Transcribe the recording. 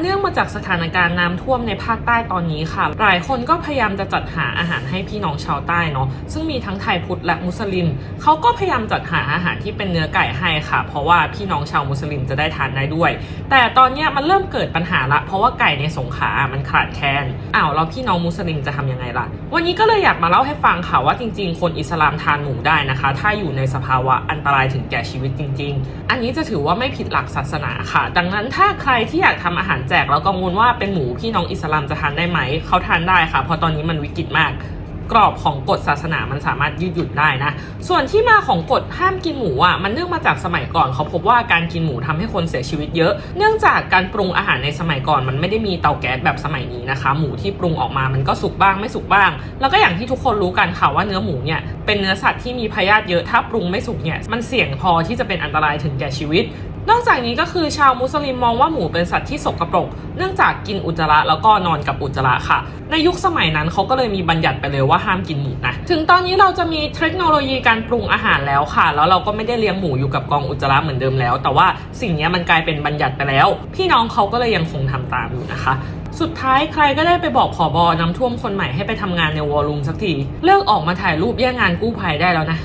เนื่องมาจากสถานการณ์น้ำท่วมในภาคใต้ตอนนี้ค่ะ หลายคนก็พยายามจะจัดหาอาหารให้พี่น้องชาวใต้เนาะ ซึ่งมีทั้งไทยพุทธและมุสลิม เขาก็พยายามจัดหาอาหารที่เป็นเนื้อไก่ให้ค่ะ เพราะว่าพี่น้องชาวมุสลิมจะได้ทานได้ด้วย แต่ตอนนี้มันเริ่มเกิดปัญหาละ เพราะว่าไก่ในสงขามันขาดแคลน อ้าวแล้วพี่น้องมุสลิมจะทำยังไงล่ะ วันนี้ก็เลยอยากมาเล่าให้ฟังค่ะว่าจริง ๆ คนอิสลามทานหมูได้นะคะ ถ้าอยู่ในสภาวะอันตรายถึงแก่ชีวิตจริง ๆ อันนี้จะถือว่าไม่ผิดหลักศาสนาค่ะ ดังนั้นถ้าใครที่อยากทำอาหารแจกแล้วกังวลว่าเป็นหมูพี่น้องอิสลามจะทานได้ไหม เขาทานได้ค่ะ เพราะตอนนี้มันวิกฤตมากกรอบของกฎศาสนามันสามารถยืดหยุ่นได้นะ ส่วนที่มาของกฎห้ามกินหมูอะมันเนื่องมาจากสมัยก่อนเขาพบว่าการกินหมูทำให้คนเสียชีวิตเยอะ เนื่องจากการปรุงอาหารในสมัยก่อน มันไม่ได้มีเตาแก๊สแบบสมัยนี้นะคะ หมูที่ปรุงออกมามันก็สุกบ้างไม่สุกบ้าง แล้วก็อย่างที่ทุกคนรู้กันค่ะว่าเนื้อหมูเนี่ยเป็นเนื้อสัตว์ที่มีพยาธิเยอะถ้าปรุงไม่สุกเนี่ยมันเสี่ยงพอที่จะเป็นอันตรายถึงแก่ชีวิต นอกจากนี้ก็คือชาวมุสลิมมองว่าหมูเป็นสัตว์ที่สกรปรก เนื่องจากกินอุจจาระแล้วก็นอนกับอุจจาระค่ะ ในยุคสมัยนั้นเขาก็เลยมีบัญญัติไปเลยว่าห้ามกินหมูนะ ถึงตอนนี้เราจะมีเทคโนโลยีการปรุงอาหารแล้วค่ะ แล้วเราก็ไม่ได้เลี้ยงหมูอยู่กับกองอุจจาระเหมือนเดิมแล้ว แต่ว่าสิ่งนี้มันกลายเป็นบัญญัติไปแล้ว พี่น้องเขาก็เลยยังคงทำตามอยู่นะคะสุดท้ายใครก็ได้ไปบอกผอบอน้ำท่วมคนใหม่ให้ไปทำงานในวอลลุ่มสักที เลิกออกมาถ่ายรูปแย่งงานกู้ภัยได้แล้วนะ